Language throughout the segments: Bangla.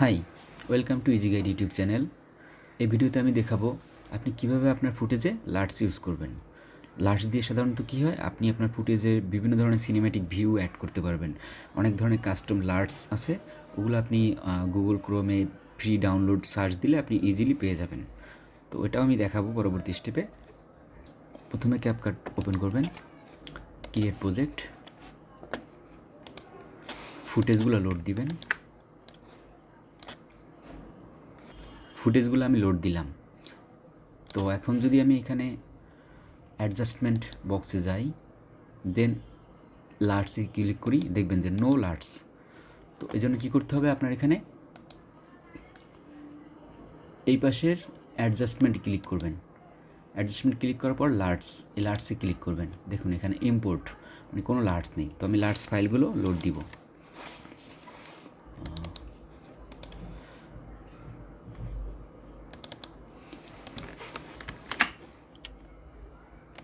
Hi, welcome to easy guide YouTube channel. এই ভিডিওতে আমি দেখাবো আপনি কীভাবে আপনার ফুটেজে লার্টস ইউজ করবেন। লার্টস দিয়ে সাধারণত কী হয়? আপনি আপনার ফুটেজে বিভিন্ন ধরনের সিনেমেটিক ভিউ অ্যাড করতে পারবেন। অনেক ধরনের কাস্টম লার্টস আছে, ওগুলো আপনি গুগল ক্রোমে ফ্রি ডাউনলোড সার্চ দিলে আপনি ইজিলি পেয়ে যাবেন। তো ওটাও আমি দেখাবো পরবর্তী স্টেপে প্রথমে ক্যাপকাট ওপেন করবেন। ক্রিয়েট প্রজেক্ট ফুটেজগুলো লোড দিবেন। ফুটেজগুলো আমি লোড দিলাম। তো এখন যদি আমি এখানে অ্যাডজাস্টমেন্ট বক্সে যাই দেন লার্টসে ক্লিক করি, দেখবেন যে নো লার্টস তো এই জন্য কী করতে হবে আপনার এখানে? এই পাশের অ্যাডজাস্টমেন্ট ক্লিক করবেন। অ্যাডজাস্টমেন্ট ক্লিক করার পর লার্টস এই লার্টসে ক্লিক করবেন। দেখুন এখানে ইম্পোর্ট মানে কোনো লার্টস নেই। তো আমি লার্টস ফাইলগুলো লোড দিব।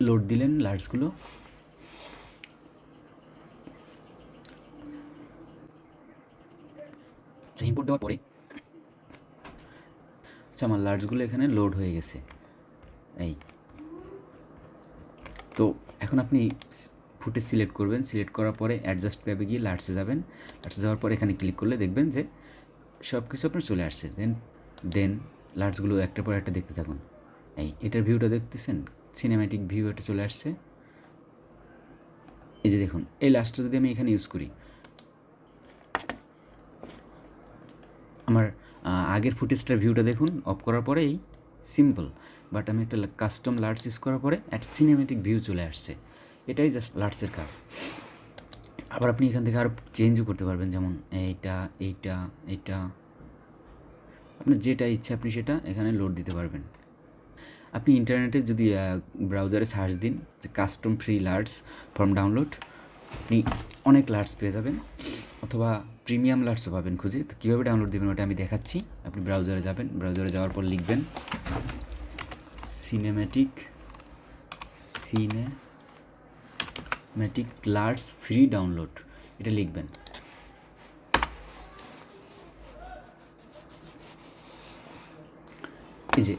লোড দিলেন লার্টসগুলো আচ্ছা ইম্পোর্ট দেওয়ার পরে আচ্ছা আমার লার্টসগুলো এখানে লোড হয়ে গেছে। এই। তো এখন আপনি ফুটেজ সিলেক্ট করবেন। সিলেক্ট করার পরে অ্যাডজাস্ট ট্যাবে গিয়ে লার্টসে যাবেন। লার্টসে যাওয়ার পরে এখানে ক্লিক করলে দেখবেন যে সব কিছু আপনার চলে আসছে। দেন দেন লার্টসগুলো একটার পর একটা দেখতে থাকুন। এই, এটার ভিউটা দেখতেছেন? সিনেম্যাটিক ভিউ এটা চলে আসছে। এই যে দেখুন, এই লাস্টটা যদি আমি এখানে ইউজ করি। আমার আগের ফুটেজটার ভিউটা দেখুন অফ করার পরেই সিম্পল বাট আমি একটা কাস্টম লার্টস ইউজ করার পরে একটা সিনেমেটিক ভিউ চলে আসছে। এটাই জাস্ট লার্টসের কাজ। আবার আপনি এখান থেকে আরও চেঞ্জও করতে পারবেন, যেমন এইটা এইটা এইটা। আপনার যেটা ইচ্ছা আপনি সেটা এখানে লোড দিতে পারবেন। আপনি ইন্টারনেটে যদি ব্রাউজারে সার্চ দিন custom free LUTs form download আপনি অনেক লার্টস পেয়ে যাবেন, অথবা প্রিমিয়াম লার্টসও পাবেন খুঁজে। তো কীভাবে ডাউনলোড দেবেন ওটা আমি দেখাচ্ছি। আপনি ব্রাউজারে যাবেন ব্রাউজারে যাওয়ার পর লিখবেন cinematic cinematic LUTs free download এটা লিখবেন। এই যে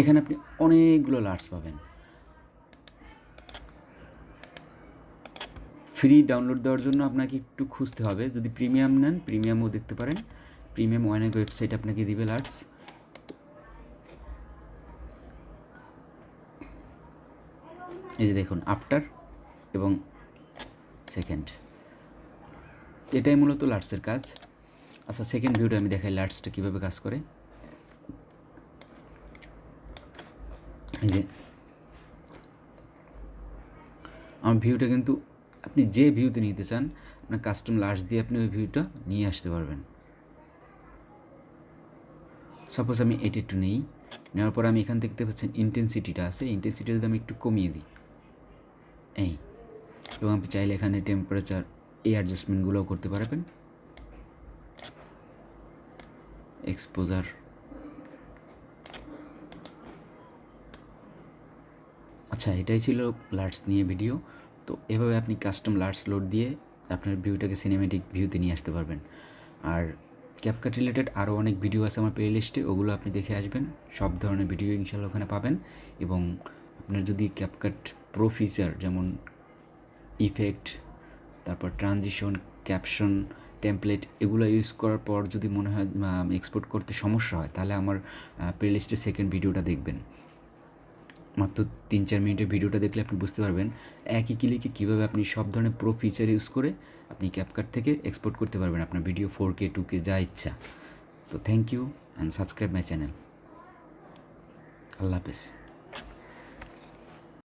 এখানে আপনি অনেকগুলো লার্টস পাবেন। ফ্রি ডাউনলোড দেওয়ার জন্য আপনাকে একটু খুঁজতে হবে। যদি প্রিমিয়াম নেন প্রিমিয়ামও দেখতে পারেন। প্রিমিয়াম অনেক ওয়েবসাইট আপনাকে দিবে লার্টস এই যে দেখুন আফটার এবং সেকেন্ড এটাই মূলত লার্টসের কাজ। আচ্ছা সেকেন্ড ভিউটা আমি দেখাই লার্টসটা কীভাবে কাজ করে। এই যে, আমার ভিউটা কিন্তু আপনি যে ভিউতে নিতে চান, আপনার কাস্টম লাস্ট দিয়ে আপনি ওই ভিউটা নিয়ে আসতে পারবেন। সাপোজ আমি এটা একটু নেই, নেওয়ার পর আমি এখান থেকে দেখতে পাচ্ছেন ইন্টেন্সিটিটা আছে ইন্টেন্সিটি যদি আমি একটু কমিয়ে দিই, এই, এবং আপনি চাইলে এখানে টেম্পারেচার এই অ্যাডজাস্টমেন্টগুলোও করতে পারবেন। এক্সপোজার আচ্ছা এটাই ছিল লার্টস নিয়ে ভিডিও তো এভাবে আপনি কাস্টম লার্টস লোড দিয়ে আপনার ভিউটাকে সিনেমেটিক ভিউতে নিয়ে আসতে পারবেন। আর ক্যাপকাট রিলেটেড আরও অনেক ভিডিও আছে আমার প্লে লিস্টে ওগুলো আপনি দেখে আসবেন। সব ধরনের ভিডিও ইনশাল্লাহ ওখানে পাবেন। এবং আপনার যদি ক্যাপকাট প্রো ফিচার যেমন ইফেক্ট তারপর ট্রানজিশন ক্যাপশন টেমপ্লেট এগুলো ইউজ করার পর যদি মনে হয় এক্সপোর্ট করতে সমস্যা হয়, তাহলে আমার প্লে লিস্টে সেকেন্ড ভিডিওটা দেখবেন। মাত্র তিন চার মিনিটের ভিডিওটা দেখলে আপনি বুঝতে পারবেন একই ক্লিকে কীভাবে আপনি সব ধরনের প্রো ফিচার ইউজ করে আপনি ক্যাপকাট থেকে এক্সপোর্ট করতে পারবেন আপনার video four K two K যা ইচ্ছা। তো thank you and subscribe my channel আল্লাহ হাফেজ।